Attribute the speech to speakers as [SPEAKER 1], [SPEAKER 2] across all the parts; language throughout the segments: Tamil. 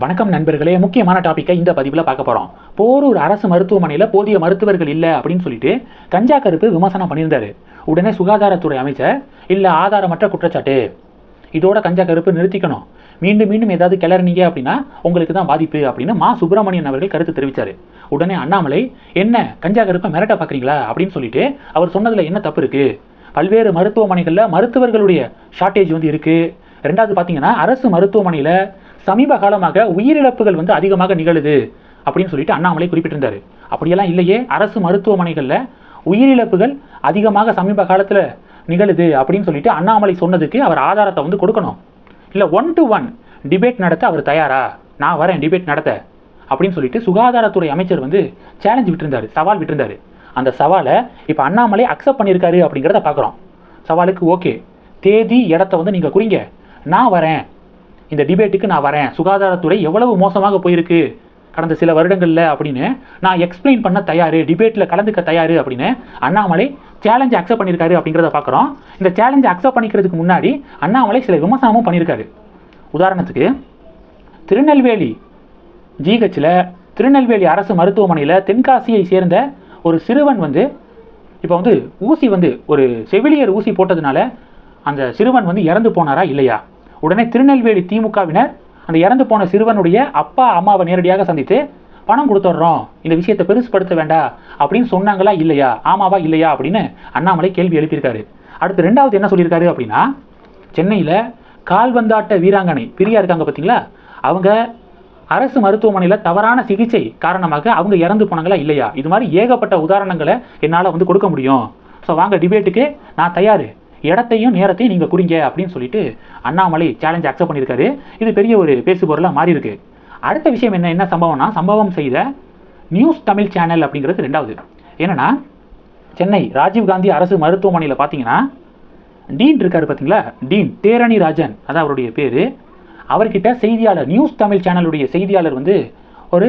[SPEAKER 1] வணக்கம் நண்பர்களே. முக்கியமான டாப்பிக்கை இந்த பதிவில் பார்க்க போகிறோம் போரூர் அரசு மருத்துவமனையில் போதிய மருத்துவர்கள் இல்லை அப்படின்னு சொல்லிட்டு கஞ்சா கருப்பு விமர்சனம் பண்ணியிருந்தாரு. உடனே சுகாதாரத்துறை அமைச்சர் இல்லை ஆதாரமற்ற குற்றச்சாட்டு. இதோட கஞ்சா கருப்பு நிறுத்திக்கணும். மீண்டும் மீண்டும் ஏதாவது கிளறினீங்க அப்படின்னா உங்களுக்கு தான் பாதிப்பு அப்படின்னு மா. சுப்பிரமணியன் அவர்கள் கருத்து தெரிவித்தார் உடனே அண்ணாமலை என்ன கஞ்சா கருப்பை மிரட்ட பார்க்குறீங்களா? அப்படின்னு சொல்லிட்டு அவர் சொன்னதில் என்ன தப்பு இருக்குது பல்வேறு மருத்துவமனைகளில் மருத்துவர்களுடைய ஷார்ட்டேஜ் வந்து இருக்குது ரெண்டாவது பார்த்தீங்கன்னா அரசு மருத்துவமனையில் சமீப காலமாக உயிரிழப்புகள் வந்து அதிகமாக நிகழுது அப்படின்னு சொல்லிட்டு அண்ணாமலை குறிப்பிட்டிருந்தாரு. அப்படியெல்லாம் இல்லையே அரசு மருத்துவமனைகளில் உயிரிழப்புகள் அதிகமாக சமீப காலத்தில் நிகழுது அப்படின்னு சொல்லிட்டு அண்ணாமலை சொன்னதுக்கு அவர் ஆதாரத்தை வந்து கொடுக்கணும். இல்லை ஒன் டு ஒன் டிபேட் நடத்த அவர் தயாரா? நான் வரேன் டிபேட் நடத்த. அப்படின்னு சொல்லிட்டு சுகாதாரத்துறை அமைச்சர் வந்து சேலஞ்ச் விட்டுருந்தாரு சவால் விட்டிருந்தாரு. அந்த சவாலை இப்போ அண்ணாமலை அக்செப்ட் பண்ணியிருக்காரு அப்படிங்கிறத பார்க்குறோம் சவாலுக்கு ஓகே தேதி இடத்த வந்து நீங்கள் குறிங்க. நான் வரேன். இந்த டிபேட்டுக்கு நான் வரேன். சுகாதாரத்துறை எவ்வளவு மோசமாக போயிருக்கு? கடந்த சில வருடங்களில் அப்படின்னு நான் எக்ஸ்பிளைன் பண்ண தயார் டிபேட்டில் கலந்துக்க தயார் அப்படின்னு அண்ணாமலை சேலஞ்சை அக்செப்ட் பண்ணியிருக்காரு அப்படிங்கிறத பார்க்குறோம் இந்த சேலஞ்சை அக்செப்ட் பண்ணிக்கிறதுக்கு முன்னாடி அண்ணாமலை சில விமர்சனமும் பண்ணியிருக்காரு உதாரணத்துக்கு திருநெல்வேலி ஜிஹெச்சில் திருநெல்வேலி அரசு மருத்துவமனையில் தென்காசியை சேர்ந்த ஒரு சிறுவன் வந்து இப்போ வந்து ஊசி வந்து ஒரு செவிலியர் ஊசி போட்டதுனால அந்த சிறுவன் வந்து இறந்து போனாரா இல்லையா? உடனே திருநெல்வேலி திமுகவினர் அந்த இறந்து போன சிறுவனுடைய அப்பா அம்மாவை நேரடியாக சந்தித்து பணம் கொடுத்துட்றோம். இந்த விஷயத்தை பெருசுப்படுத்த வேண்டாம் அப்படின்னு சொன்னாங்களா? இல்லையா. ஆமாவா? இல்லையா? அப்படின்னு அண்ணாமலை கேள்வி எழுப்பியிருக்காரு. அடுத்து ரெண்டாவது என்ன சொல்லியிருக்காரு அப்படின்னா சென்னையில் கால்வந்தாட்ட வீராங்கனை பிரியா இருக்காங்க பார்த்தீங்களா அவங்க அரசு மருத்துவமனையில் தவறான சிகிச்சை காரணமாக அவங்க இறந்து போனாங்களா? இல்லையா? இது மாதிரி ஏகப்பட்ட உதாரணங்களை என்னால் வந்து கொடுக்க முடியும். ஸோ வாங்க டிபேட்டுக்கு நான் தயார். இடத்தையும் நேரத்தையும் நீங்கள் குறிங்க அப்படின்னு சொல்லிட்டு அண்ணாமலை சேலஞ்ச் அக்செப்ட் பண்ணியிருக்காரு. இது பெரிய ஒரு பேசுபொருளாக மாறி இருக்கு அடுத்த விஷயம் என்ன என்ன சம்பவம்னா சம்பவம் செய்த நியூஸ் தமிழ் சேனல் அப்படிங்கிறது ரெண்டாவது. என்னன்னா சென்னை ராஜீவ்காந்தி அரசு மருத்துவமனையில் பார்த்தீங்கன்னா டீன் இருக்கார் பார்த்தீங்களா டீன் தேரணி ராஜன் அதான் அவருடைய பேர். அவர்கிட்ட செய்தியாளர் நியூஸ் தமிழ் சேனலுடைய செய்தியாளர் வந்து ஒரு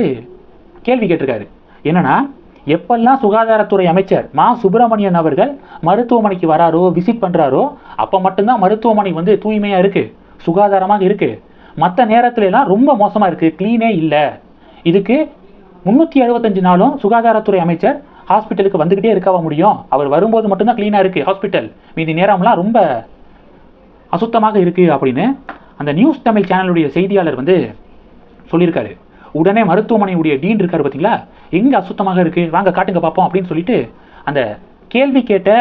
[SPEAKER 1] கேள்வி கேட்டிருக்காரு. என்னென்னா எப்பெல்லாம் சுகாதாரத்துறை அமைச்சர் மா. சுப்பிரமணியன் அவர்கள் மருத்துவமனைக்கு வராரோ விசிட் பண்ணுறாரோ அப்போ மட்டும்தான் மருத்துவமனை வந்து தூய்மையாக இருக்குது சுகாதாரமாக இருக்குது மற்ற நேரத்துலலாம் ரொம்ப மோசமாக இருக்குது க்ளீனே இல்லை. இதுக்கு முந்நூற்றி எழுபத்தஞ்சு நாளும் சுகாதாரத்துறை அமைச்சர் ஹாஸ்பிட்டலுக்கு வந்துக்கிட்டே இருக்கவ முடியும்? அவர் வரும்போது மட்டும்தான் க்ளீனாக இருக்குது ஹாஸ்பிட்டல். மீதி நேரம்லாம் ரொம்ப அசுத்தமாக இருக்குது அப்படின்னு அந்த நியூஸ் தமிழ் சேனலுடைய செய்தியாளர் வந்து சொல்லியிருக்காரு. உடனே மருத்துவமனையுடைய டீன் இருக்கார் பார்த்தீங்களா எங்கே அசுத்தமாக இருக்குது வாங்க காட்டுங்க பார்ப்போம் அப்படின்னு சொல்லிட்டு அந்த கேள்வி கேட்ட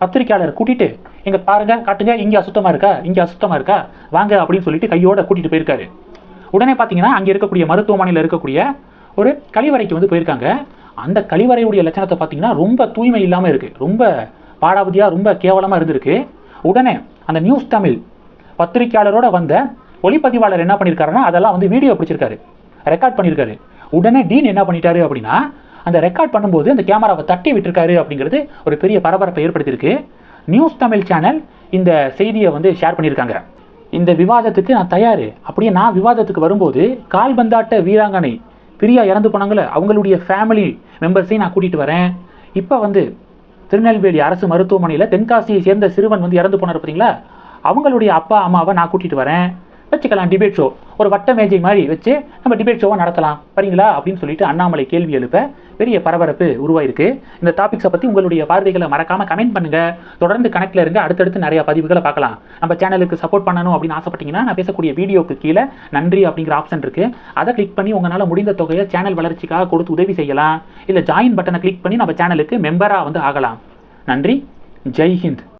[SPEAKER 1] பத்திரிக்கையாளர் கூட்டிட்டு எங்க பாருங்க காட்டுங்க இங்கே அசுத்தமாக இருக்கா? இங்கே அசுத்தமாக இருக்கா? வாங்க அப்படின்னு சொல்லிட்டு கையோட கூட்டிட்டு போயிருக்காரு. உடனே பார்த்தீங்கன்னா அங்கே இருக்கக்கூடிய மருத்துவமனையில் இருக்கக்கூடிய ஒரு கழிவறைக்கு வந்து போயிருக்காங்க. அந்த கழிவறையுடைய லட்சணத்தை பார்த்தீங்கன்னா ரொம்ப தூய்மை இல்லாமல் இருக்குது ரொம்ப பாடாவதியாக ரொம்ப கேவலமாக இருந்திருக்கு. உடனே அந்த நியூஸ் தமிழ் பத்திரிக்கையாளரோட வந்த ஒளிப்பதிவாளர் என்ன பண்ணியிருக்காருன்னா அதெல்லாம் வந்து வீடியோ பிடிச்சிருக்காரு. ரெக்கார்ட் பண்ணியிருக்காரு உடனே டீன் என்ன பண்ணிட்டாரு அப்படின்னா அந்த ரெக்கார்ட் பண்ணும்போது அந்த கேமராவை தட்டி விட்டுருக்காரு அப்படிங்கிறது ஒரு பெரிய பரபரப்பை ஏற்படுத்தியிருக்கு. நியூஸ் தமிழ் சேனல் இந்த செய்தியை வந்து ஷேர் பண்ணியிருக்காங்க. இந்த விவாதத்துக்கு நான் தயார். அப்படியே நான் விவாதத்துக்கு வரும்போது கால்பந்தாட்ட வீராங்கனை பிரியா இறந்து போனாங்களே அவங்களுடைய ஃபேமிலி மெம்பர்ஸையும் நான் கூட்டிகிட்டு வரேன். இப்போ வந்து திருநெல்வேலி அரசு மருத்துவமனையில் தென்காசியை சேர்ந்த சிறுவன் வந்து இறந்து போனார் பார்த்தீங்களா அவங்களுடைய அப்பா அம்மாவை நான் கூட்டிகிட்டு வரேன். வச்சுக்கலாம் டிபேட் ஷோ ஒரு வட்ட மேஜை மாதிரி வச்சு நம்ம டிபேட் ஷோவை நடத்தலாம். வரீங்களா அப்படின்னு சொல்லிட்டு அண்ணாமலை கேள்வி எழுப்ப பெரிய பரபரப்பு உருவாயிருக்கு. இந்த டாபிக்ஸை பற்றி உங்களுடைய பார்வைகளை மறக்காம கமெண்ட் பண்ணுங்க. தொடர்ந்து கணக்கில் இருங்க. அடுத்தடுத்து நிறைய பதிவுகளை பார்க்கலாம். நம்ம சேனலுக்கு சப்போர்ட் பண்ணணும் அப்படின்னு ஆசைப்பட்டீங்கன்னா நான் பேசக்கூடிய வீடியோக்கு கீழே நன்றி அப்படிங்கிற ஆப்ஷன் இருக்கு. அதை கிளிக் பண்ணி உங்களால் முடிந்த தொகையை சேனல் வளர்ச்சிக்காக கொடுத்து உதவி செய்யலாம். இல்லை ஜாயின் பட்டனை கிளிக் பண்ணி நம்ம சேனலுக்கு மெம்பராக வந்து ஆகலாம். நன்றி. ஜெய்ஹிந்த்